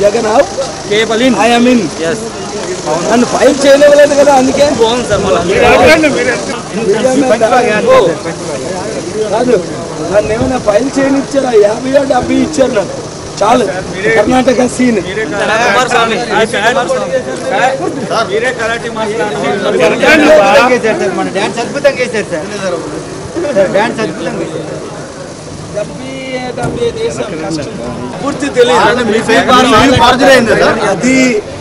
జగన్ కేవల్ in I mean yes నన్ను file చేయలేవలేదు కదా అందుకే. బాగుంది సార్ కాదు నన్ను ఏమైనా ఫైల్ చేయనిచ్చారా? యాభై డెబ్బై ఇచ్చారు నాకు చాలు. కర్ణాటక సీన్ డాన్స్ అద్భుతంగా వేశారు సార్. డాన్స్ అద్భుతంగా వేశారు డెబ్బై డెబ్బై దేశాలు కష్టం. పూర్తి తెలియదు. అది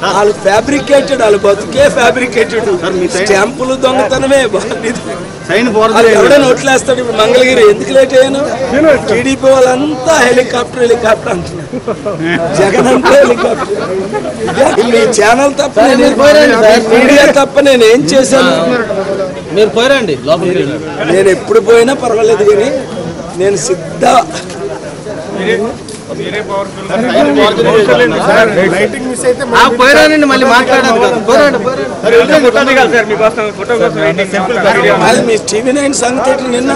వాళ్ళు ఫ్యాబ్రికేటెడ్ వాళ్ళు బతుకే ఫ్యాబ్రికేటెడ్ స్టాంపులు దొంగతనమే. ఎవడైనా ఓట్లేస్తాడు ఇప్పుడు మంగళగిరి ఎందుకు లేట్ అయ్యాను? టీడీపీ వాళ్ళంతా హెలికాప్టర్ హెలికాప్టర్ అంటున్నారు. జగన్ అంటే హెలికాప్టర్. మీ ఛానల్ తప్ప నేను- మీడియా తప్ప నేను ఏం చేశాను? మీరు పోయారండి లోపలికి నేను ఎప్పుడు పోయినా పర్వాలేదు కానీ నేను సిద్ధ. మీ టీవీ నైన్ సంగతి నిన్న?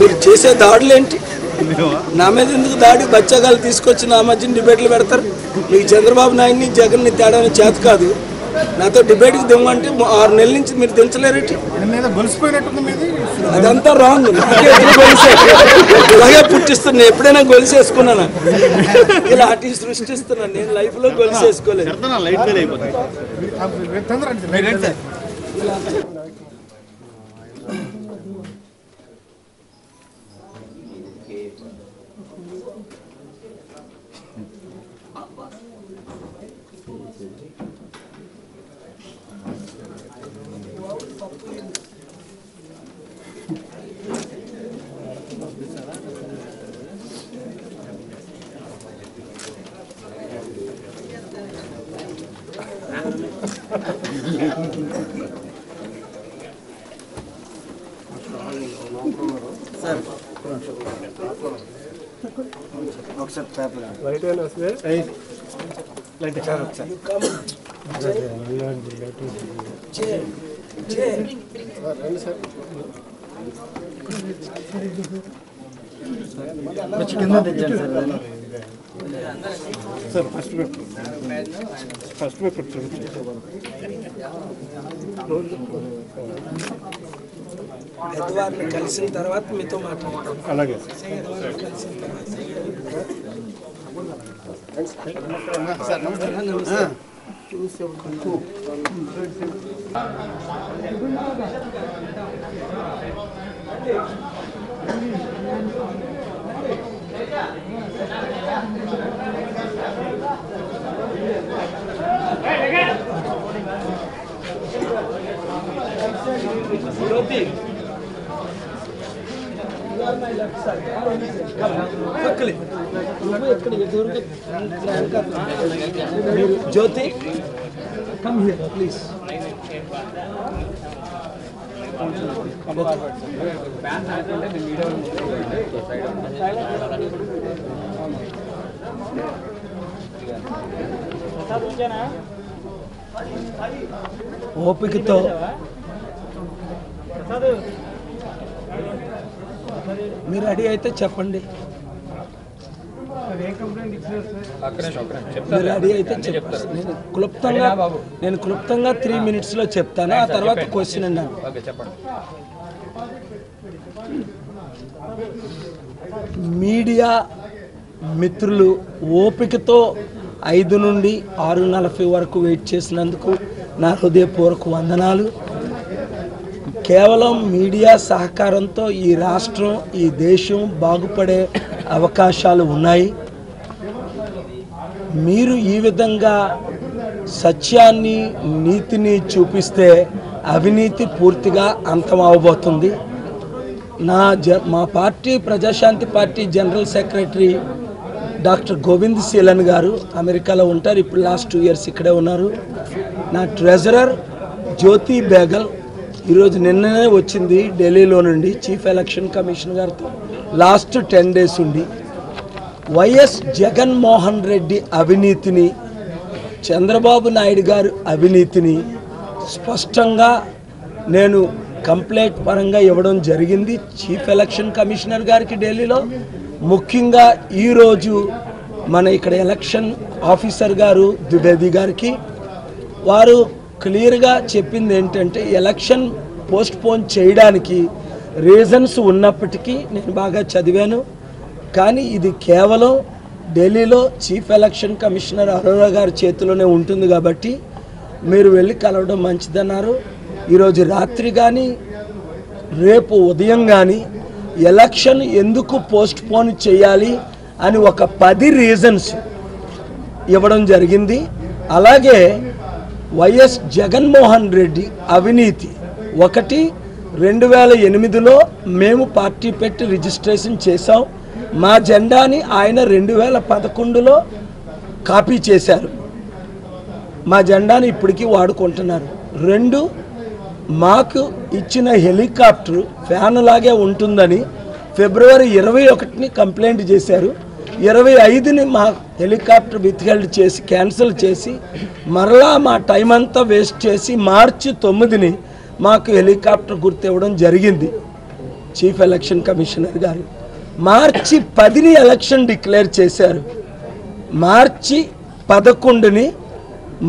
మీరు చేసే దాడులు ఏంటి నా మీద ఎందుకు దాడి? బచ్చగాలు తీసుకొచ్చి నా మధ్య డిబేట్లు పెడతారు. మీకు చంద్రబాబు నాయుడిని జగన్ని తేడాని చేత కాదు. నాతో డిబేట్కి దిమ్మంటే ఆరు నెలల నుంచి మీరు దించలేరేటి అదంతా రాంగ్ గొలుసే. ఇలాగే పుట్టిస్తున్నా. ఎప్పుడైనా గొలుసేసుకున్నానా? ఇలాంటి సృష్టిస్తున్నాను నేను లైఫ్లో గొలుసేసుకోలేదు. లైట్ ఫెయిల్ అయిపోతుంది ఒకసారి పేపర్ కొంచెం కింద తెచ్చాను సార్ దాన్ని. పెద్దవారిని కలిసిన తర్వాత మీతో మాట్లాడతాం అలాగే. జ్యోతి కమ్ హియర్ ప్లీజ్ ఓపికతో ప్రసాద్ మీరు రెడీ అయితే చెప్పండి. మీరు రెడీ అయితే నేను క్లుప్తంగా నేను క్లుప్తంగా త్రీ మినిట్స్లో చెప్తాను. ఆ తర్వాత క్వశ్చన్ అన్నాను మీడియా మిత్రులు ఓపికతో ఐదు నుండి ఆరు నలభై వరకు వెయిట్ చేసినందుకు నా హృదయపూర్వక వందనాలు. కేవలం మీడియా సహకారంతో ఈ రాష్ట్రం ఈ దేశం బాగుపడే అవకాశాలు ఉన్నాయి. మీరు ఈ విధంగా సత్యాన్ని నీతిని చూపిస్తే అవినీతి పూర్తిగా అంతం అవబోతుంది నా జ మా party Prajashanti party general secretary doctor Govind Seelan గారు అమెరికాలో ఉంటారు. ఇప్పుడు లాస్ట్ టూ ఇయర్స్ ఇక్కడే ఉన్నారు. నా ట్రెజరర్ జ్యోతి బేగల్ ఈరోజు నిన్ననే వచ్చింది ఢిల్లీలో నుండి చీఫ్ ఎలక్షన్ కమిషన్ గారితో. లాస్ట్ టెన్ డేస్ ఉండి. వైఎస్ జగన్మోహన్ రెడ్డి అవినీతిని చంద్రబాబు నాయుడు గారు అవినీతిని స్పష్టంగా నేను కంప్లైంట్ పరంగా ఇవ్వడం జరిగింది చీఫ్ ఎలక్షన్ కమిషనర్ గారికి ఢిల్లీలో. ముఖ్యంగా ఈరోజు మన ఇక్కడ ఎలక్షన్ ఆఫీసర్ గారు ద్వివేది గారికి. వారు క్లియర్గా చెప్పింది ఏంటంటే ఎలక్షన్ పోస్ట్ పోన్ చేయడానికి రీజన్స్ ఉన్నప్పటికీ నేను బాగా చదివాను. కానీ ఇది కేవలం ఢిల్లీలో చీఫ్ ఎలక్షన్ కమిషనర్ అరోరా గారి చేతిలోనే ఉంటుంది కాబట్టి మీరు వెళ్ళి కలవడం మంచిదన్నారు. ఈరోజు రాత్రి కానీ రేపు ఉదయం కానీ ఎలక్షన్ ఎందుకు పోస్ట్ పోన్ చేయాలి అని ఒక పది రీజన్స్ ఇవ్వడం జరిగింది. అలాగే వైఎస్ జగన్మోహన్ రెడ్డి అవినీతి. ఒకటి రెండు వేల ఎనిమిదిలో మేము పార్టీ పెట్టి రిజిస్ట్రేషన్ చేశాం. మా జెండాని ఆయన రెండు వేల పదకొండులో కాపీ చేశారు. మా జెండాని ఇప్పటికీ వాడుకుంటున్నారు. రెండు మాకు ఇచ్చిన హెలికాప్టర్ ఫ్యాన్ లాగే ఉంటుందని ఫిబ్రవరి ఇరవై ఒకటిని కంప్లైంట్ చేశారు. ఇరవై ఐదుని మా హెలికాప్టర్ విత్హెల్డ్ చేసి క్యాన్సిల్ చేసి మరలా మా టైం అంతా వేస్ట్ చేసి మార్చి తొమ్మిదిని మాకు హెలికాప్టర్ గుర్తు ఇవ్వడం జరిగింది చీఫ్ ఎలక్షన్ కమిషనర్ గారు. మార్చి పదిని ఎలక్షన్ డిక్లేర్ చేశారు. మార్చి పదకొండుని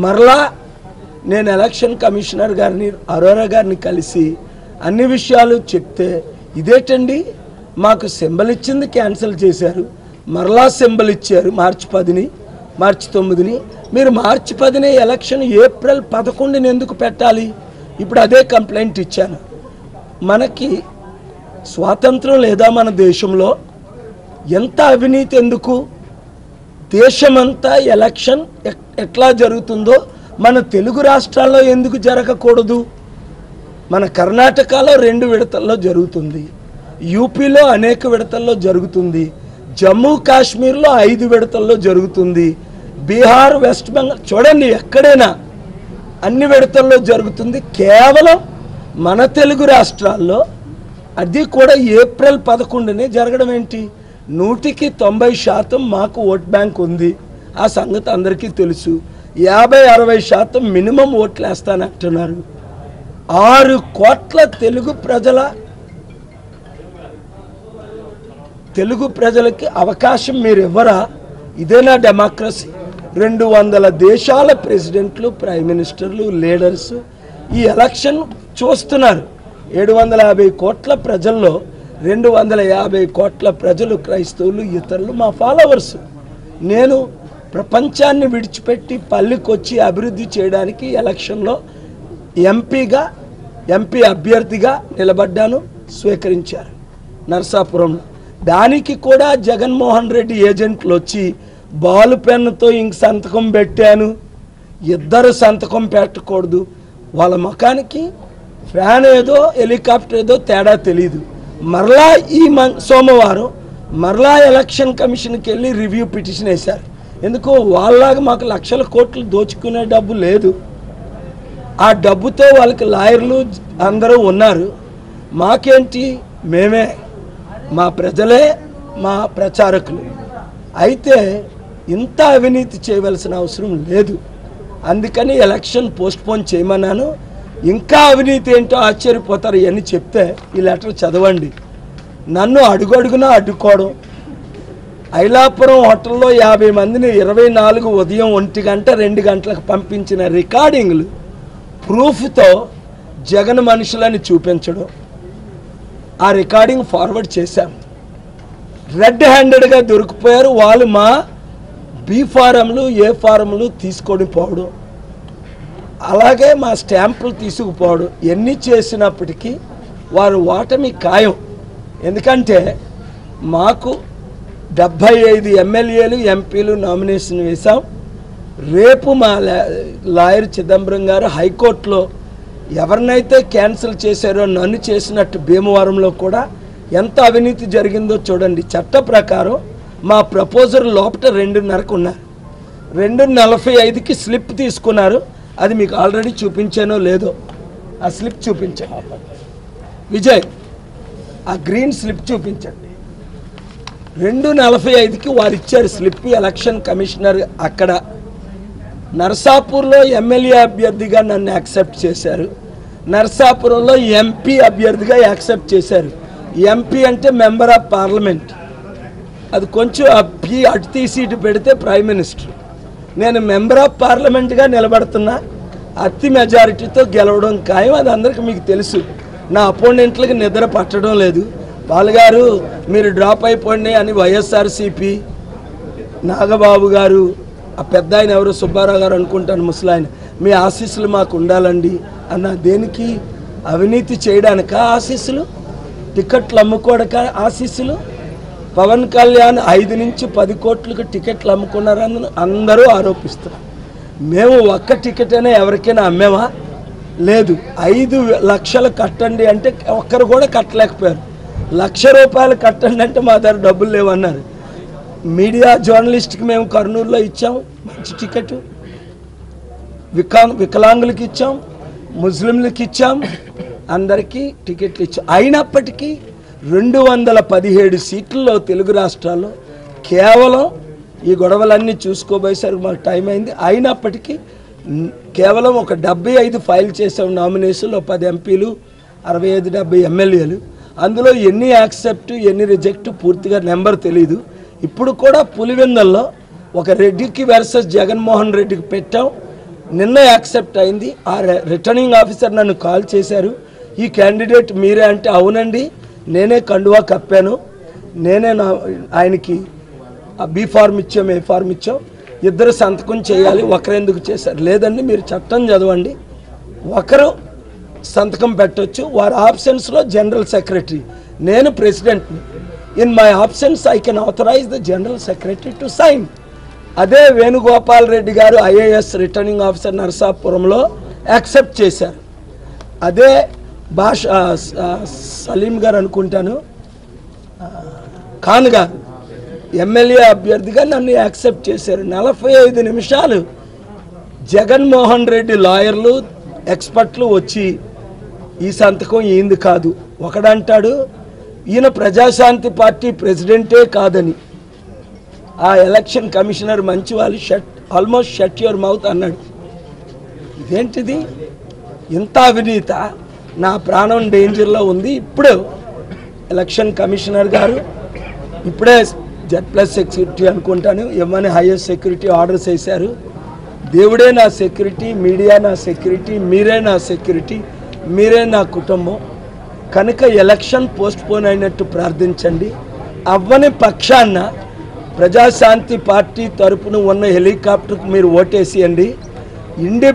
మరలా నేను ఎలక్షన్ కమిషనర్ గారిని అరోరా గారిని కలిసి అన్ని విషయాలు చెప్తే ఇదేటండి మాకు సింబల్ ఇచ్చింది క్యాన్సిల్ చేశారు. మరలా సింబల్ ఇచ్చారు మార్చి పదిని మార్చి తొమ్మిదిని. మీరు మార్చి పదిని ఎలక్షన్ ఏప్రిల్ పదకొండుని ఎందుకు పెట్టాలి? ఇప్పుడు అదే కంప్లైంట్ ఇచ్చాను. మనకి స్వాతంత్రం లేదా మన దేశంలో ఎంత అవినీతి ఎందుకు? దేశమంతా ఎలక్షన్ ఎట్- ఎట్లా జరుగుతుందో మన తెలుగు రాష్ట్రాల్లో ఎందుకు జరగకూడదు? మన కర్ణాటకలో రెండు విడతల్లో జరుగుతుంది. యూపీలో అనేక విడతల్లో జరుగుతుంది. జమ్మూ కాశ్మీర్లో ఐదు విడతల్లో జరుగుతుంది. బీహార్ వెస్ట్ బెంగాల్ చూడండి ఎక్కడైనా అన్ని విడతల్లో జరుగుతుంది. కేవలం మన తెలుగు రాష్ట్రాల్లో అది కూడా ఏప్రిల్ పదకొండునే జరగడం ఏంటి? నూటికి తొంభై శాతం మాకు ఓట్ బ్యాంక్ ఉంది. ఆ సంగతి అందరికీ తెలుసు. యాభై అరవై శాతం మినిమం ఓట్లు వేస్తానంటున్నారు ఆరు కోట్ల తెలుగు ప్రజల తెలుగు ప్రజలకి అవకాశం మీరు ఇవ్వరా? ఇదేనా డెమోక్రసీ రెండు వందల దేశాల ప్రెసిడెంట్లు ప్రైమ్ మినిస్టర్లు లీడర్స్ ఈ ఎలక్షన్ చూస్తున్నారు. ఏడు వందల యాభై కోట్ల ప్రజల్లో రెండు వందల యాభై కోట్ల ప్రజలు క్రైస్తవులు ఇతరులు మా ఫాలోవర్స్ నేను ప్రపంచాన్ని విడిచిపెట్టి పల్లెకొచ్చి అభివృద్ధి చేయడానికి ఎలక్షన్లో ఎంపీగా ఎంపీ అభ్యర్థిగా నిలబడ్డాను స్వీకరించారు. నర్సాపురంలో. దానికి కూడా జగన్మోహన్ రెడ్డి ఏజెంట్లు వచ్చి బాల్ పెన్నుతో ఇంక సంతకం పెట్టాను. ఇద్దరు సంతకం పెట్టకూడదు. వాళ్ళ ముఖానికి ఫ్యాన్ ఏదో హెలికాప్టర్ ఏదో తేడా తెలియదు మరలా ఈ మన్ సోమవారం మరలా ఎలక్షన్ కమిషన్కి వెళ్ళి రివ్యూ పిటిషన్ వేశారు. ఎందుకు వాళ్ళలాగా మాకు లక్షల కోట్లు దోచుకునే డబ్బు లేదు. ఆ డబ్బుతో వాళ్ళకి లాయర్లు అందరూ ఉన్నారు. మాకేంటి? మేమే. మా ప్రజలే మా ప్రచారకులు. అయితే ఇంత అవినీతి చేయవలసిన అవసరం లేదు. అందుకని ఎలక్షన్ పోస్ట్పోన్ చేయమన్నాను. ఇంకా అవినీతి ఏంటో ఆశ్చర్యపోతారు ఇవన్నీ చెప్తే ఈ లెటర్ చదవండి. నన్ను అడుగడుగునా అడ్డుకోవడం. ఐలాపురం హోటల్లో యాభై మందిని ఇరవై నాలుగు ఉదయం ఒంటి గంట రెండు గంటలకు పంపించిన రికార్డింగ్లు ప్రూఫ్తో జగన్ మనుషులని చూపించడం. ఆ రికార్డింగ్ ఫార్వర్డ్ చేశాం. రెడ్ హ్యాండెడ్గా దొరికిపోయారు వాళ్ళు మా బి ఫారంలు ఏ ఫారంలు తీసుకొని పోవడం. అలాగే మా స్టాంపులు తీసుకుపోవడం. ఎన్ని చేసినప్పటికీ వారు ఓటమి ఖాయం. ఎందుకంటే మాకు డెబ్భై ఐదు ఎమ్మెల్యేలు ఎంపీలు నామినేషన్ వేశాం. రేపు మా లాయర్ చిదంబరం గారు హైకోర్టులో ఎవరినైతే క్యాన్సిల్ చేశారో నన్ను చేసినట్టు భీమవరంలో కూడా ఎంత అవినీతి జరిగిందో చూడండి. చట్ట ప్రకారం మా ప్రపోజర్ లోపల రెండున్నరకు ఉన్నారు రెండు నలభై ఐదుకి స్లిప్ తీసుకున్నారు. అది మీకు ఆల్రెడీ చూపించానో లేదో ఆ స్లిప్ చూపించండి. విజయ్ ఆ గ్రీన్ స్లిప్ చూపించండి. రెండు నలభై ఐదుకి వారు ఇచ్చారు స్లిప్ ఎలక్షన్ కమిషనర్ అక్కడ నర్సాపూర్లో ఎమ్మెల్యే అభ్యర్థిగా నన్ను యాక్సెప్ట్ చేశారు. నర్సాపురంలో ఎంపీ అభ్యర్థిగా యాక్సెప్ట్ చేశారు. ఎంపీ అంటే మెంబర్ ఆఫ్ పార్లమెంట్. అది కొంచెం అప్పి అటు తీసి ఇటు పెడితే ప్రైమ్ మినిస్టర్. నేను మెంబర్ ఆఫ్ పార్లమెంట్గా నిలబడుతున్నా. అతి మెజారిటీతో గెలవడం ఖాయం. అది అందరికీ మీకు తెలుసు. నా అపోనెంట్లకు నిద్ర పట్టడం లేదు. పాల్గారు మీరు డ్రాప్ అయిపోండి అని వైఎస్ఆర్సీపీ నాగబాబు గారు ఆ పెద్ద ఆయన ఎవరు సుబ్బారావు గారు అనుకుంటాను ముసలాయన మీ ఆశీస్సులు మాకు ఉండాలండి అన్న దేనికి? అవినీతి చేయడానికా ఆశీస్సులు? టికెట్లు అమ్ముకోడక ఆశీస్సులు? పవన్ కళ్యాణ్ ఐదు నుంచి పది కోట్లకు టికెట్లు అమ్ముకున్నారని అందరూ ఆరోపిస్తారు మేము ఒక్క టికెట్ అయినా ఎవరికైనా అమ్మేవా లేదు. ఐదు లక్షలు కట్టండి అంటే ఒక్కరు కూడా కట్టలేకపోయారు. లక్ష రూపాయలు కట్టండి అంటే మా దగ్గర డబ్బులు లేవన్నారు. మీడియా జర్నలిస్ట్కి మేము కర్నూలులో ఇచ్చాం మంచి టికెట్. వికా వికలాంగులకి ఇచ్చాం ముస్లింలకి ఇచ్చాం అందరికీ టికెట్లు ఇచ్చాం. అయినప్పటికీ రెండు వందల పదిహేడు సీట్లలో తెలుగు రాష్ట్రాల్లో కేవలం ఈ గొడవలన్నీ చూసుకోబోయేసరికి మాకు టైం అయింది. అయినప్పటికీ కేవలం ఒక డెబ్బై ఐదు ఫైల్ చేసాం నామినేషన్లో పది ఎంపీలు అరవై ఐదు డెబ్బై ఎమ్మెల్యేలు. అందులో ఎన్ని యాక్సెప్ట్ ఎన్ని రిజెక్ట్ పూర్తిగా నెంబర్ తెలియదు ఇప్పుడు కూడా పులివెందల్లో ఒక రెడ్డికి వర్సెస్ జగన్మోహన్ రెడ్డికి పెట్టాం. నిన్న యాక్సెప్ట్ అయింది. ఆ రి- రిటర్నింగ్ ఆఫీసర్ నన్ను కాల్ చేశారు. ఈ క్యాండిడేట్ మీరే అంటే అవునండి. నేనే కండువా కప్పాను. నేనే నా ఆయనకి బి బీ ఫార్మ్ ఇచ్చాం ఏ ఫార్మ్ ఇచ్చాం. ఇద్దరు సంతకం చేయాలి. ఒకరెందుకు చేశారు? లేదండి మీరు చట్టం చదవండి. ఒకరు సంతకం పెట్టొచ్చు. వారి ఆప్షన్స్లో జనరల్ సెక్రటరీ నేను ప్రెసిడెంట్ని in my options I can authorise the general secretary to sign అదే వేణుగోపాల్ రెడ్డి గారు ఐఏఎస్ రిటర్నింగ్ ఆఫీసర్ నరసాపురంలో యాక్సెప్ట్ చేశారు. అదే భాష సలీం గారు అనుకుంటాను ఖాన్ గారు ఎమ్మెల్యే అభ్యర్థిగా నన్ను యాక్సెప్ట్ చేశారు. నలభై ఐదు నిమిషాలు జగన్మోహన్ రెడ్డి లాయర్లు ఎక్స్పర్ట్లు వచ్చి ఈ సంతకం ఏంది కాదు. ఒకడంటాడు ఈయన ప్రజాశాంతి పార్టీ ప్రెసిడెంటే కాదని. ఆ ఎలక్షన్ కమిషనర్ మంచి వాళ్ళు shut almost shut your mouth అన్నాడు. ఇదేంటిది? ఇంత అవినీత నా ప్రాణం డేంజర్లో ఉంది. ఇప్పుడు ఎలక్షన్ కమిషనర్ గారు ఇప్పుడే జెడ్ ప్లస్ సెక్యూరిటీ అనుకుంటాను. ఏమని హైయెస్ట్ సెక్యూరిటీ ఆర్డర్స్ వేశారు దేవుడే నా సెక్యూరిటీ మీడియా నా సెక్యూరిటీ మీరే నా సెక్యూరిటీ మీరే నా కుటుంబం. కనుక ఎలక్షన్ పోస్ట్పోన్ అయినట్టు ప్రార్థించండి. అవ్వని పక్షాన ప్రజాశాంతి పార్టీ తరపున ఉన్న హెలికాప్టర్కి మీరు ఓటేసియండి. ఇండి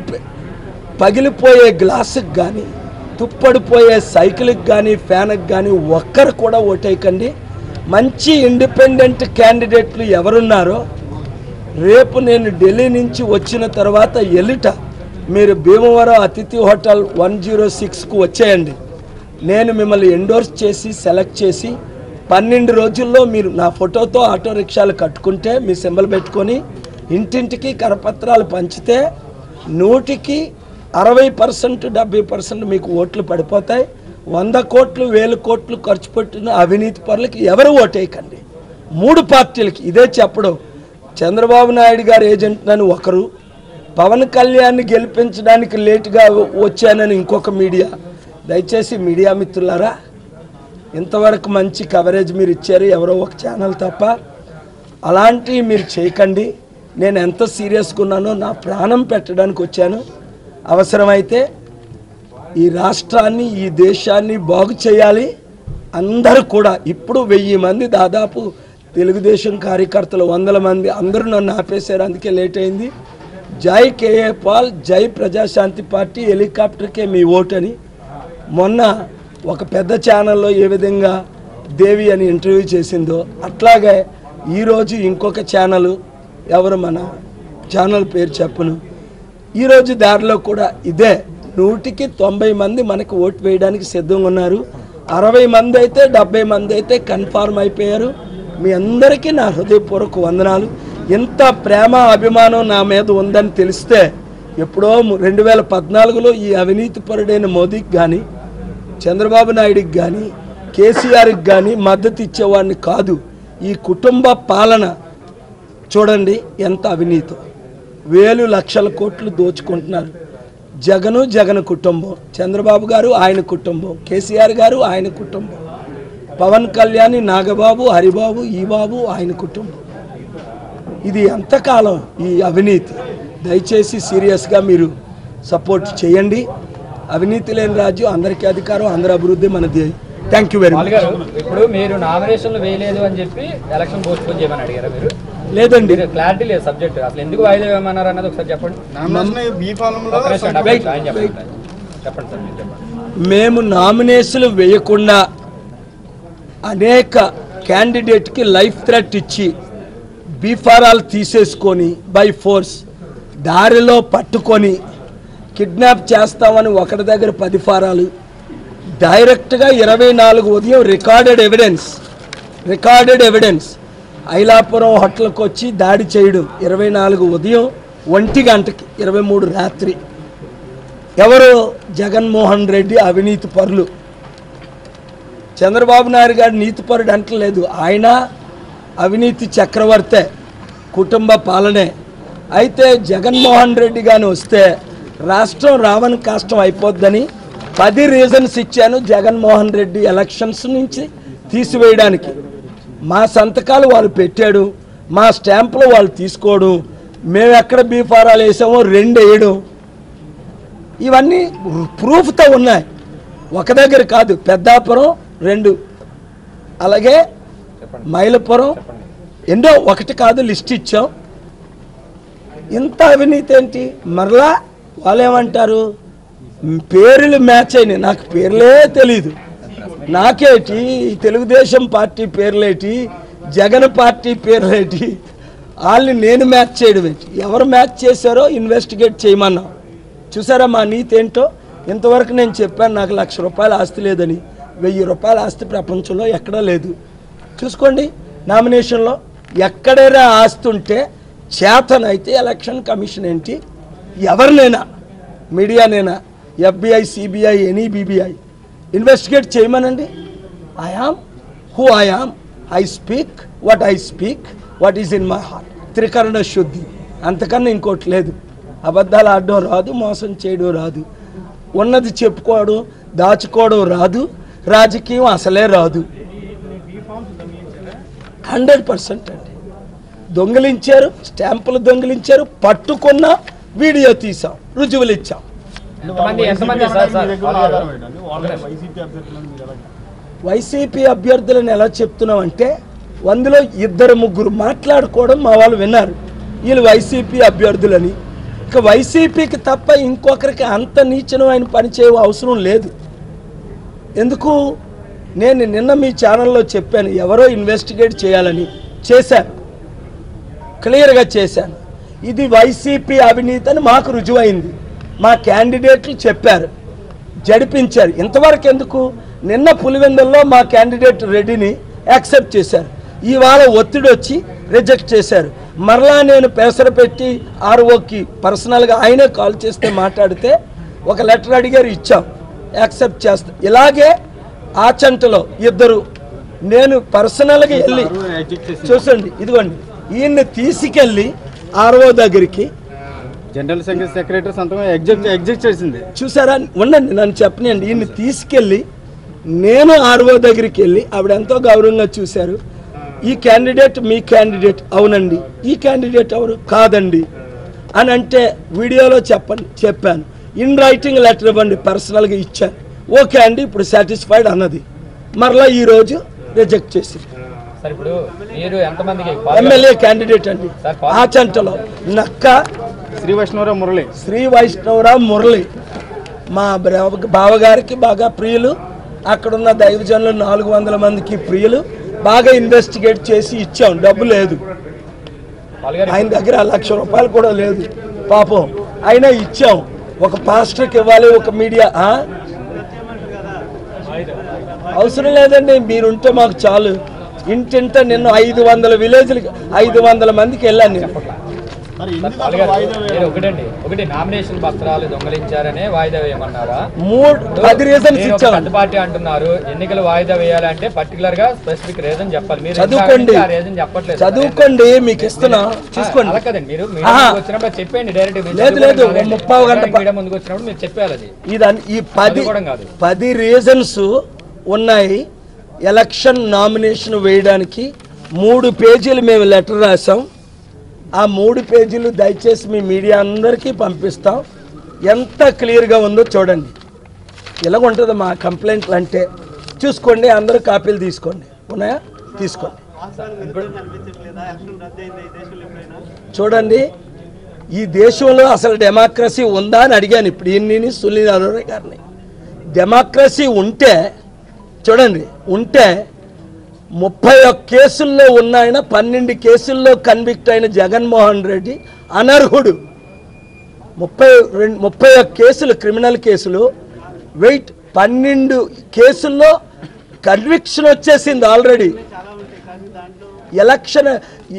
పగిలిపోయే గ్లాసుకి కానీ తుప్పడిపోయే సైకిల్కి కానీ ఫ్యాన్కి కానీ ఒక్కరు కూడా ఓటేయకండి. మంచి ఇండిపెండెంట్ క్యాండిడేట్లు ఎవరున్నారో రేపు నేను ఢిల్లీ నుంచి వచ్చిన తర్వాత ఎలిట మీరు భీమవరం అతిథి హోటల్ వన్ జీరో సిక్స్కు వచ్చేయండి. నేను మిమ్మల్ని ఎండోర్స్ చేసి సెలెక్ట్ చేసి పన్నెండు రోజుల్లో మీరు నా ఫోటోతో ఆటో రిక్షాలు కట్టుకుంటే మీ సింబల్ పెట్టుకొని ఇంటింటికి కరపత్రాలు పంచితే నూటికి అరవై పర్సెంట్ డెబ్బై పర్సెంట్ మీకు ఓట్లు పడిపోతాయి. వంద కోట్లు వేల కోట్లు ఖర్చు పెట్టిన అవినీతి పరులకు ఎవరు ఓటేయకండి? మూడు పార్టీలకి ఇదే చెప్పడం. చంద్రబాబు నాయుడు గారు ఏజెంట్నని ఒకరు. పవన్ కళ్యాణ్ గెలిపించడానికి లేటుగా వచ్చానని ఇంకొక మీడియా దయచేసి మీడియా మిత్రులారా ఇంతవరకు మంచి కవరేజ్ మీరు ఇచ్చారు ఎవరో ఒక ఛానల్ తప్ప. అలాంటివి మీరు చేయకండి. నేను ఎంత సీరియస్గా ఉన్నానో నా ప్రాణం పెట్టడానికి వచ్చాను. అవసరమైతే ఈ రాష్ట్రాన్ని ఈ దేశాన్ని బాగు చేయాలి. అందరూ కూడా ఇప్పుడు వెయ్యి మంది దాదాపు తెలుగుదేశం కార్యకర్తలు వందల మంది అందరూ నన్ను ఆపేశారు అందుకే లేట్ అయింది. జై కేఏ పాల్ జై ప్రజాశాంతి పార్టీ హెలికాప్టర్కే మీ ఓటని. మొన్న ఒక పెద్ద ఛానల్లో ఏ విధంగా దేవి అని ఇంటర్వ్యూ చేసిందో అట్లాగే ఈరోజు ఇంకొక ఛానల్ ఎవరు మన ఛానల్ పేరు చెప్పను ఈరోజు దారిలో కూడా ఇదే. నూటికి తొంభై మంది మనకు ఓటు వేయడానికి సిద్ధంగా ఉన్నారు. అరవై మంది అయితే డెబ్బై మంది అయితే కన్ఫార్మ్ అయిపోయారు. మీ అందరికీ నా హృదయపూర్వక వందనాలు. ఇంత ప్రేమ అభిమానం నా మీద ఉందని తెలిస్తే ఎప్పుడో రెండు వేల పద్నాలుగులో ఈ అవినీతి పరుడైన మోదీకి కానీ చంద్రబాబు నాయుడికి కానీ కేసీఆర్కి కానీ మద్దతు ఇచ్చేవాడిని కాదు. ఈ కుటుంబ పాలన చూడండి ఎంత అవినీతి. వేలు లక్షల కోట్లు దోచుకుంటున్నారు. జగను జగన్ కుటుంబం. చంద్రబాబు గారు ఆయన కుటుంబం. కేసీఆర్ గారు ఆయన కుటుంబం. పవన్ కళ్యాణ్ నాగబాబు హరిబాబు ఈ బాబు ఆయన కుటుంబం. ఇది ఎంతకాలం ఈ అవినీతి? దయచేసి సీరియస్గా మీరు సపోర్ట్ చేయండి. అవినీతి లేని రాజ్యం అందరికీ అధికారం అందరి అభివృద్ధి మనది. థ్యాంక్ యూ వెరీ మచ్ ఇప్పుడు మీరు నామినేషన్లు వేయలేదు అని చెప్పి ఎలక్షన్ పోస్ట్ పోన్ చేయమని అడిగారా మీరు? లేదండి. క్లారిటీ లేదు సబ్జెక్ట్. అసలు ఎందుకు వాయిదా వేయమన్నారు అన్నది ఒకసారి చెప్పండి. సార్ చెప్పండి. మేము నామినేషన్లు వేయకుండా అనేక క్యాండిడేట్కి లైఫ్ థ్రెట్ ఇచ్చి బీఫారాలు తీసేసుకొని బై ఫోర్స్ దారిలో పట్టుకొని కిడ్నాప్ చేస్తామని ఒకటి దగ్గర పది ఫారాలు. డైరెక్ట్గా ఇరవై నాలుగు ఉదయం recorded evidence. Recorded evidence. Ilapuram హోటల్కి వచ్చి దాడి చేయడం ఇరవై నాలుగు ఉదయం ఒంటి గంటకి ఇరవై మూడు రాత్రి. ఎవరు? జగన్మోహన్ రెడ్డి అవినీతి పరులు. చంద్రబాబు నాయుడు గారు నీతిపరుడు అంటలేదు. ఆయన అవినీతి చక్రవర్తే కుటుంబ పాలనే. అయితే జగన్మోహన్ రెడ్డి గాని వస్తే రాష్ట్రం రావని కష్టం అయిపోద్దని పది రీజన్స్ ఇచ్చాను జగన్మోహన్ రెడ్డి ఎలక్షన్స్ నుంచి తీసివేయడానికి. మా సంతకాలు వాళ్ళు పెట్టాడు మా స్టాంపులు వాళ్ళు తీసుకోవడం మేము ఎక్కడ బీఫారాలు వేసామో రెండు వేయడం. ఇవన్నీ ప్రూఫ్తో ఉన్నాయి. ఒక దగ్గర కాదు పెద్దాపురం రెండు. అలాగే మైలపురం ఎన్నో ఒకటి కాదు లిస్ట్ ఇచ్చాం. ఇంత అవినీతి ఏంటి? మరలా వాళ్ళు ఏమంటారు? పేర్లు మ్యాచ్ అయినాయి. నాకు పేర్లే తెలీదు. నాకేటి? ఈ తెలుగుదేశం పార్టీ పేర్లేటి? జగన్ పార్టీ పేర్లేటి? వాళ్ళని నేను మ్యాచ్ చేయడం ఏంటి? ఎవరు మ్యాచ్ చేశారో ఇన్వెస్టిగేట్ చేయమన్నాం చూసారా మా నీతి ఏంటో? ఇంతవరకు నేను చెప్పాను నాకు లక్ష రూపాయల ఆస్తి లేదని. వెయ్యి రూపాయల ఆస్తి ప్రపంచంలో ఎక్కడా లేదు. చూసుకోండి నామినేషన్లో ఎక్కడైనా ఆస్తి ఉంటే చేతనైతే ఎలక్షన్ కమిషన్ ఏంటి? ఎవరినైనా మీడియానైనా FBI CBI any BBI investigate చేయమనండి. I am who I am I speak what I speak what is in my heart త్రికరణ శుద్ధి. అంతకన్నా ఇంకోటి లేదు. అబద్ధాలు ఆడడం రాదు మోసం చేయడం రాదు. ఉన్నది చెప్పుకోవడం దాచుకోవడం రాదు రాజకీయం అసలే రాదు. హండ్రెడ్ పర్సెంట్ అండి. దొంగిలించారు స్టాంపులు దొంగిలించారు పట్టుకున్న వీడియో తీసాం రుజువులు ఇచ్చాం? వైసీపీ అభ్యర్థులను ఎలా చెప్తున్నామంటే అందులో ఇద్దరు ముగ్గురు మాట్లాడుకోవడం మా వాళ్ళు విన్నారు. వీళ్ళు వైసీపీ అభ్యర్థులని. ఇక వైసీపీకి తప్ప ఇంకొకరికి అంత నీచనమైన పని చేయ అవసరం లేదు. ఎందుకు? నేను నిన్న మీ ఛానల్లో చెప్పాను ఎవరో ఇన్వెస్టిగేట్ చేయాలని చేశాను క్లియర్గా చేశాను. ఇది వైసీపీ అవినీతి అని మాకు రుజువైంది. మా క్యాండిడేట్లు చెప్పారు జడిపించారు ఇంతవరకు ఎందుకు? నిన్న పులివెందుల్లో మా క్యాండిడేట్ రెడ్డిని యాక్సెప్ట్ చేశారు. ఇవాళ ఒత్తిడి వచ్చి రిజెక్ట్ చేశారు. మరలా నేను పెసర పెట్టి ఆర్ఓకి పర్సనల్గా ఆయనే కాల్ చేస్తే మాట్లాడితే ఒక లెటర్ అడిగారు ఇచ్చాం యాక్సెప్ట్ చేస్తాం. ఇలాగే ఆచంటలో ఇద్దరు నేను పర్సనల్గా వెళ్ళి చూసండి ఇదిగోండి ఈయన్ని తీసుకెళ్ళి ఆర్ఓ దగ్గరికి. జనరల్ సెక్రటరీ సంతకం ఎగ్జిట్ చేసింది. చూసారా? ఉండండి నన్ను చెప్పనండి ఈయన్ని తీసుకెళ్ళి నేను ఆర్ఓ దగ్గరికి వెళ్ళి ఆవిడ ఎంతో గౌరవంగా చూశారు. ఈ క్యాండిడేట్ మీ క్యాండిడేట్ అవునండి. ఈ క్యాండిడేట్ ఎవరు? కాదండి. అని అంటే వీడియోలో చెప్పండి చెప్పాను. ఇన్ రైటింగ్ లెటర్ ఇవ్వండి పర్సనల్గా ఇచ్చాను. ఓకే అండి ఇప్పుడు సాటిస్ఫైడ్ అన్నది. మరలా ఈరోజు రిజెక్ట్ చేసింది. సార్ ఇప్పుడు మీరు ఎంతమందికి? ఎమ్మెల్యే క్యాండిడేట్ అండి. సార్, పా- ఆచంటలో నక్క శ్రీ వైష్ణవరావు మురళి. శ్రీ వైష్ణవరావు మురళి. మా బావగారికి బాగా ప్రియులు. అక్కడున్న దైవజనులు నాలుగు వందల మందికి ప్రియులు. బాగా ఇన్వెస్టిగేట్ చేసి ఇచ్చాం. డబ్బు లేదు. ఆయన దగ్గర లక్ష రూపాయలు కూడా లేదు. పాపం. అయినా ఇచ్చాం. ఒక పాస్టర్కి ఇవ్వాలి ఒక మీడియా ఆ? అవసరం లేదండి. మీరుంటే మాకు చాలు. ఇంటింట నిన్ను ఐదు వందల విలేజ్లకి ఐదు వందల మందికి వెళ్ళాను నేను. పాల్గారు, మీరు ఒకటండి. ఒకటి నామినేషన్ పత్రాలు దొంగలించారనే వాయిదా వేయమన్నారా? మూడు పది రీజన్స్ పార్టీ అంటున్నారు. ఎన్నికలు వాయిదా వేయాలంటే పర్టికులర్గా స్పెసిఫిక్ రీజన్ చెప్పాలి. మీరు చదువుకోండి. ఆ రీజన్ చెప్పట్లేదు చదువుకోండి మీకు ఇస్తున్నా. చూసుకోండి. కదండి మీరు వచ్చినప్పుడు చెప్పండి డైరెక్ట్ లేదు, ముప్పావు గంట మీడియా ముందుకు వచ్చినప్పుడు మీరు చెప్పాలి అది. ఇదని ఈ పది చదువుకోవడం కాదు. పది రీజన్స్ ఉన్నాయి. ఎలక్షన్ నామినేషన్ వేయడానికి మూడు పేజీలు మేము లెటర్ రాసాం ఆ మూడు పేజీలు దయచేసి మీ మీడియా అందరికీ పంపిస్తాం. ఎంత క్లియర్గా ఉందో చూడండి. ఇలాగ ఉంటుంది మా కంప్లైంట్లు అంటే చూసుకోండి అందరూ కాపీలు తీసుకోండి. ఉన్నాయా? తీసుకోండి. చూడండి ఈ దేశంలో అసలు డెమోక్రసీ ఉందా అని అడిగాను ఇప్పుడు ఈయన్ని సునీల్ అరోరా గారిని. డెమోక్రసీ ఉంటే చూడండి ఉంటే ముప్పై ఒక్క కేసుల్లో ఉన్నాయన పన్నెండు కేసుల్లో కన్విక్ట్ అయిన జగన్మోహన్ రెడ్డి అనర్హుడు. ముప్పై రెండు ముప్పై ఒక్క కేసులు క్రిమినల్ కేసులు. వెయిట్ పన్నెండు కేసుల్లో కన్విక్షన్ వచ్చేసింది ఆల్రెడీ ఎలక్షన్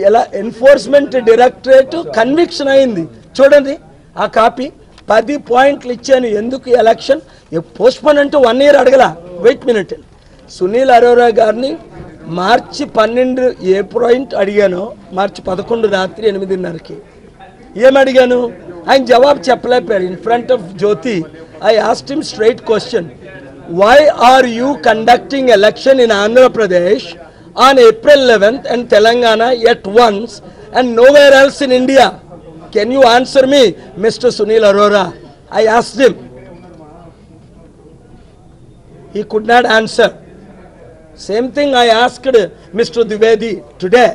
ఎలా ఎన్ఫోర్స్మెంట్ డైరెక్టరేట్ కన్విక్షన్ అయింది. చూడండి ఆ కాపీ పది పాయింట్లు ఇచ్చాను. ఎందుకు ఎలక్షన్ పోస్ట్పోన్ అంటే వన్ ఇయర్ అడగల. వెయిట్ మినిట్ సునీల్ అరోరా గారిని మార్చి పన్నెండు ఏ పాయింట్ అడిగాను. మార్చి పదకొండు రాత్రి ఎనిమిదిన్నరకి. ఏమడిగాను అడిగాను? ఆయన జవాబు చెప్పలేకపోయారు in front of Jyoti I asked him straight question why are you conducting election in Andhra Pradesh on April eleventh and Telangana at once and nowhere else in India can you answer me mister Sunil Arora I asked him he could not. Same thing I asked Mr. Dwivedi today.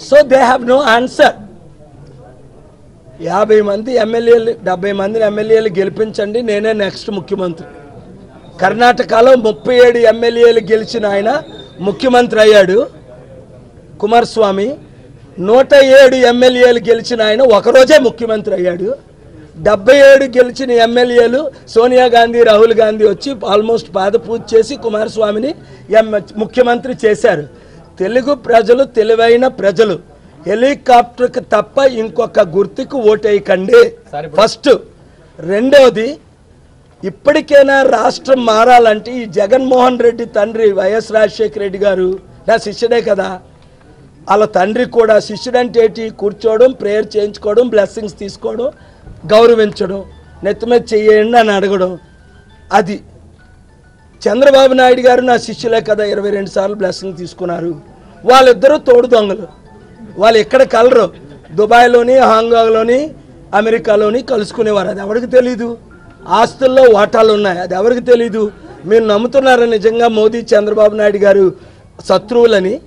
So they have no answer యాభై మంది ఎమ్మెల్యేలు డెబ్బై మంది ఎమ్మెల్యేలు గెలిపించండి నేనే next ముఖ్యమంత్రి కర్ణాటకలో ముప్పై ఏడు ఎమ్మెల్యేలు గెలిచిన ఆయన ముఖ్యమంత్రి అయ్యాడు కుమారస్వామి నూట ఏడు ఎమ్మెల్యేలు గెలిచిన ఆయన ఒకరోజే ముఖ్యమంత్రి అయ్యాడు డెబ్బై ఏడు గెలిచిన ఎమ్మెల్యేలు సోనియా గాంధీ రాహుల్ గాంధీ వచ్చి ఆల్మోస్ట్ పాద పూజ చేసి కుమారస్వామిని ముఖ్యమంత్రి చేశారు. తెలుగు ప్రజలు తెలివైన ప్రజలు హెలికాప్టర్కి తప్ప ఇంకొక గుర్తుకు ఓటేయకండి. ఫస్ట్ రెండోది ఇప్పటికైనా రాష్ట్రం మారాలంటే ఈ జగన్మోహన్ రెడ్డి తండ్రి వైఎస్ రాజశేఖర రెడ్డి గారు నా శిష్యుడే కదా వాళ్ళ తండ్రి కూడా శిష్యుడు అంటే ఏంటి కూర్చోవడం ప్రేయర్ చేయించుకోవడం బ్లెస్సింగ్స్ తీసుకోవడం గౌరవించడం నెత్తి చేయండి చెయ్యండి అని అడగడం అది. చంద్రబాబు నాయుడు గారు నా శిష్యులే కదా ఇరవై రెండు సార్లు బ్లెస్సింగ్ తీసుకున్నారు. వాళ్ళిద్దరూ తోడు దొంగలు. వాళ్ళు ఎక్కడ కలరు? దుబాయ్లోని హాంకాంగ్లోని అమెరికాలోని కలుసుకునేవారు. అది ఎవరికి తెలీదు? ఆస్తుల్లో వాటాలు ఉన్నాయి. అది ఎవరికి తెలీదు? మీరు నమ్ముతున్నారా నిజంగా మోదీ చంద్రబాబు నాయుడు గారు శత్రువులని?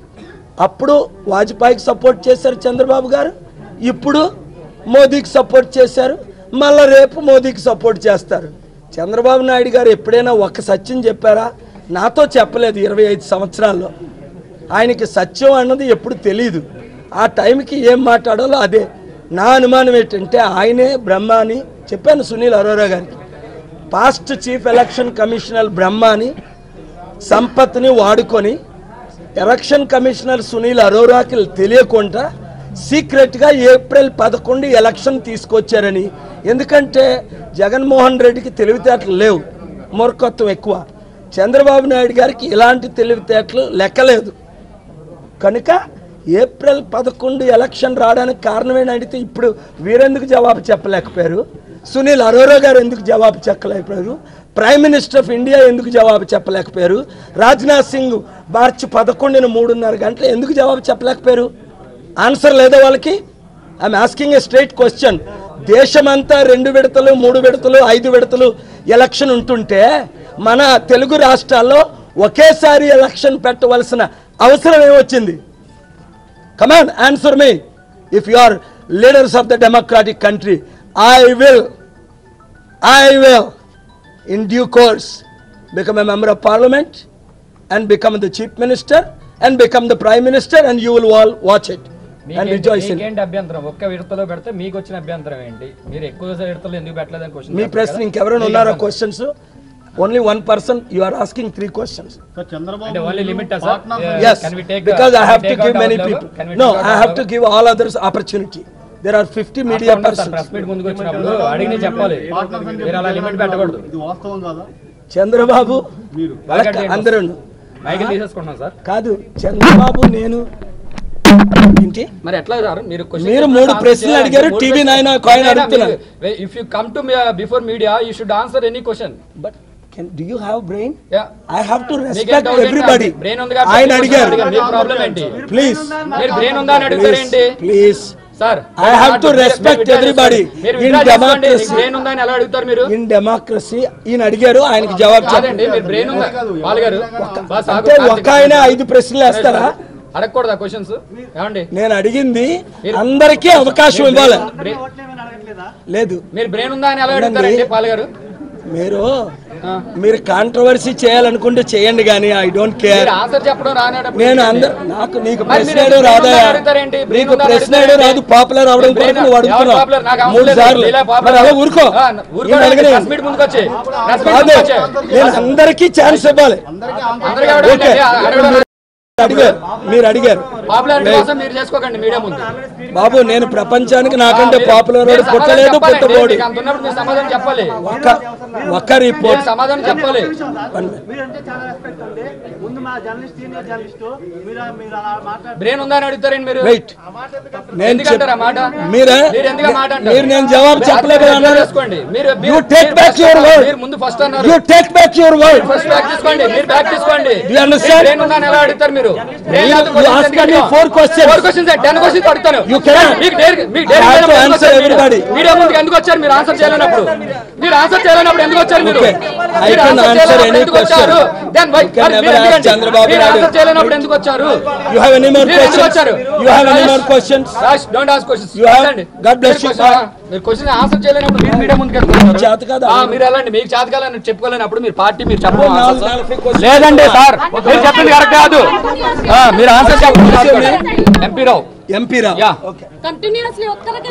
అప్పుడు వాజ్పేయికి సపోర్ట్ చేశారు చంద్రబాబు గారు. ఇప్పుడు మోదీకి సపోర్ట్ చేశారు. మళ్ళీ రేపు మోదీకి సపోర్ట్ చేస్తారు. చంద్రబాబు నాయుడు గారు ఎప్పుడైనా ఒక సత్యం చెప్పారా? నాతో చెప్పలేదు ఇరవై ఐదు సంవత్సరాల్లో. ఆయనకి సత్యం అన్నది ఎప్పుడు తెలియదు ఆ టైంకి ఏం మాట్లాడాలో అదే. నా అనుమానం ఏంటంటే ఆయనే బ్రహ్మ అని చెప్పాను సునీల్ అరోరా గారికి. Past chief election commissioner Brahma అని సంపత్ని వాడుకొని ఎలక్షన్ కమిషనర్ సునీల్ అరోరాకి తెలియకుండా సీక్రెట్గా ఏప్రిల్ పదకొండు ఎలక్షన్ తీసుకొచ్చారని. ఎందుకంటే జగన్మోహన్ రెడ్డికి తెలివితేటలు లేవు మూర్ఖత్వం ఎక్కువ. చంద్రబాబు నాయుడు గారికి ఇలాంటి తెలివితేటలు లెక్కలేదు. కనుక ఏప్రిల్ పదకొండు ఎలక్షన్ రావడానికి కారణమేంటి అడిగితే ఇప్పుడు వీరెందుకు జవాబు చెప్పలేకపోయారు? సునీల్ అరోరా గారు ఎందుకు జవాబు చెప్పలేకపోయారు? ప్రైమ్ మినిస్టర్ ఆఫ్ ఇండియా ఎందుకు జవాబు చెప్పలేకపోయారు? రాజ్నాథ్ సింగ్ మార్చి పదకొండున మూడున్నర గంటలు ఎందుకు జవాబు చెప్పలేకపోయారు? ఆన్సర్ లేదా వాళ్ళకి? I'm asking a straight question దేశమంతా రెండు విడతలు మూడు విడతలు ఐదు విడతలు ఎలక్షన్ ఉంటుంటే మన తెలుగు రాష్ట్రాల్లో ఒకేసారి ఎలక్షన్ పెట్టవలసిన అవసరం ఏమొచ్చింది? Come on answer me if you are leaders of the democratic country I will I will in due course become a member of parliament and become the chief minister and become the prime minister and you will all watch it. మీకేంటి అభ్యంతరం? ఒక్క విడతలో పెడితే మీకు వచ్చిన అభ్యంతరం ఏంటి? మీరు ఎక్కువ విడతలు ఎందుకు పెట్టలేదని క్వశ్చన్ మీ ప్రశ్న ఇంకెవరైనా ఉన్నారా questions only one person you are asking three questions sir Chandrababu అంటే only limit sir yes because i have to give many people. No i have to give all others opportunity. There are 50 media persons. చెప్పాలి. మీరు అలా limit పెట్టకూడదు. ఇది వాస్తవం కాదా? చంద్రబాబు అందరూ Michael తీసేసుకుంటున్నాం sir. కాదు చంద్రబాబు నేను మరి ఎట్లా రారు? మీరు మీరు మూడు ప్రశ్నలు అడిగారు, TV నైన్ కాయిన్ అడుగుతున్నారు. If you come to before media you should answer any question but can do you have brain yeah I have to respect everybody brain ఉంది ఆయన అడిగారు. మీ ప్రాబ్లం ఏంటి? ప్లీజ్ మీరు బ్రెయిన్ ఉందా అని అడుగుతారేంటి? Please sir I have to respect everybody. మీరు in democracy. Brain ఉందా అని ఎలా అడుగుతారు మీరు? ఇన్ డెమోక్రసీ ఈయన అడిగారు ఆయనకి జవాబు చెప్పండి మీరు బ్రెయిన్ ఉందా? గారు. ఒక్క ఆయన ఐదు ప్రశ్నలు వేస్తారా? అడగకూడదా క్వశ్చన్స్ ఏమండి? నేను అడిగింది అందరికీ అవకాశం ఇవ్వాలి. బ్రెయిన్- లేదు. మీరు బ్రెయిన్ ఉందా అని ఎలా అడుగుతారండి పాల్ గారు? మీరు మీరు కాంట్రవర్సీ చేయాలనుకుంటే చేయండి కానీ ఐ డోంట్ కేర్ నేను అందరు నాకు నీకు ప్రశ్న రాదా? నీకు ప్రశ్న? రాదు. పాపులర్ అవడం? నాకు అవసరం మూడు. సార్లు. మరి అలా ఊరుకో. నేను అందరికీ ఛాన్స్ ఇవ్వాలి. ఓకే. అడిగారు. మీరు అడిగారు. పాపులారిటీ కోసం మీరు చేసుకోకండి మీడియా ముందు. బాబు నేను ప్రపంచానికి నాకంటే పాపులర్ పుట్టలేదు సమాధానం చెప్పాలి. పుట్టబోడు సమాధానం చెప్పాలి. ఒక్క రిపోర్ట్ సమాధానం చెప్పాలి. మీరంటే చాలా రెస్పెక్ట్ ఉంది ముందు మా జర్నలిస్ట్ సీనియర్ జర్నలిస్ట్ మీరు మీరు అలా మాట్లాడుతున్నారు బ్రెయిన్ ఉందా అని అడుగుతారండి మీరు? వెయిట్ నేను ఎందుకు అంటారు ఆ మాట? మీరే నేను జవాబు చెప్పలేదు అర్థం అన్నారు. చేసుకోండి. మీరు you take back your. Word మీరు ముందు ఫస్ట్ అన్నారు. You take back your word first back తీసుకోండి. మీరు బ్యాక్ తీసుకోండి. Do you understand? బ్రెయిన్ ఉందా అని ఎలా అడుగుతారు మీరు? అడిగావు? four questions. Four questions, ten questions అడుగుతాను You cannot. మీకు డేర్- మీకు డేర్ I have to లేనప్పుడు ఎందుకు answer వచ్చారు మీరు? everybody. మీడియా ముందుకు ఎందుకు వచ్చారు మీరు ఆన్సర్ చేయలేనప్పుడు మీరు ఆన్సర్ చేయలేనప్పుడు ఎందుకు వచ్చారు మీరు? మీరు ఎందుకు వచ్చారు? why- You can మరి మీరు మీరు. ఆన్సర్ చేయలేనప్పుడు ఎందుకు వచ్చారు? Have any more మీరు? వచ్చారు? You have any more Rajesh, questions? Rajesh, don't ask questions. You have- వెళ్ళండి. God bless మీరు మీరు క్వశ్చన్ ఆన్సర్ చేయలేనప్పుడు మీరు మీడియా ముందుకు వెళ్తున్నారు. చేత కాదా? ఆ, మీరు వెళ్ళండి. మీకు చేత కాలని చెప్పుకోలేనప్పుడు మీరు పార్టీ మీరు questions. లేదండి సార్. మీరు చెప్పింది కరెక్ట్ కాదు. ఆ, మీరు ఆన్సర్ చెప్పండి MP Rao MP Rao yeah okay continuously ఒక్కరికే